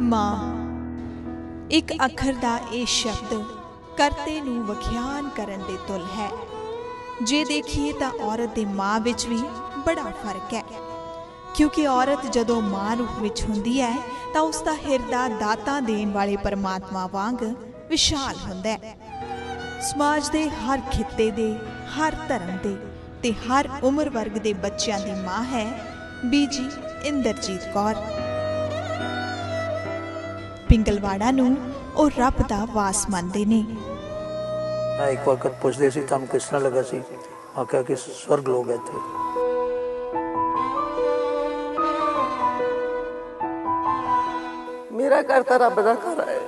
ਮਾਂ, ਇੱਕ ਅੱਖਰ ਦਾ ਇਹ ਸ਼ਬਦ ਕਰਤੇ ਨੂੰ ਵਿਖਿਆਨ ਕਰਨ ਦੇ ਤੁਲ ਹੈ। ਜੇ ਦੇਖੀਏ ਤਾਂ ਔਰਤ ਦੇ ਮਾਂ ਵਿੱਚ ਵੀ ਬੜਾ ਫ਼ਰਕ ਹੈ। ਕਿਉਂਕਿ ਔਰਤ ਜਦੋਂ ਮਾਂ ਰੂਪ ਵਿੱਚ ਹੁੰਦੀ ਹੈ, ਤਾਂ ਉਸ ਦਾ ਹਿਰਦਾ ਦਾਤਾ ਦੇਣ ਵਾਲੇ ਪਰਮਾਤਮਾ ਵਾਂਗ ਵਿਸ਼ਾਲ ਹੁੰਦਾ ਹੈ। ਸਮਾਜ ਦੇ ਹਰ ਖਿੱਤੇ ਦੇ, ਹਰ ਧਰਮ ਦੇ ਤੇ ਹਰ ਉਮਰ ਵਰਗ ਦੇ ਬੱਚਿਆਂ ਦੀ ਮਾਂ ਹੈ ਬੀਜੀ ਇੰਦਰਜੀਤ ਕੌਰ। ਪਿੰਗਲਵਾੜਾ ਨੂੰ ਉਹ ਰੱਬ ਦਾ ਵਾਸ ਮੰਨਦੇ ਨੇ। ਮੈਂ ਇੱਕ ਵਕਤ ਪੁੱਛਦੇ ਸੀ, ਤੁਹਾਨੂੰ ਕਿਸ ਤਰ੍ਹਾਂ ਲੱਗਾ ਸੀ? ਆਖਿਆ ਕਿ ਸਵਰਗ ਲੋਕ ਹੈ ਇੱਥੇ। ਮੇਰਾ ਘਰ ਤਾਂ ਰੱਬ ਦਾ ਘਰ ਹੈ।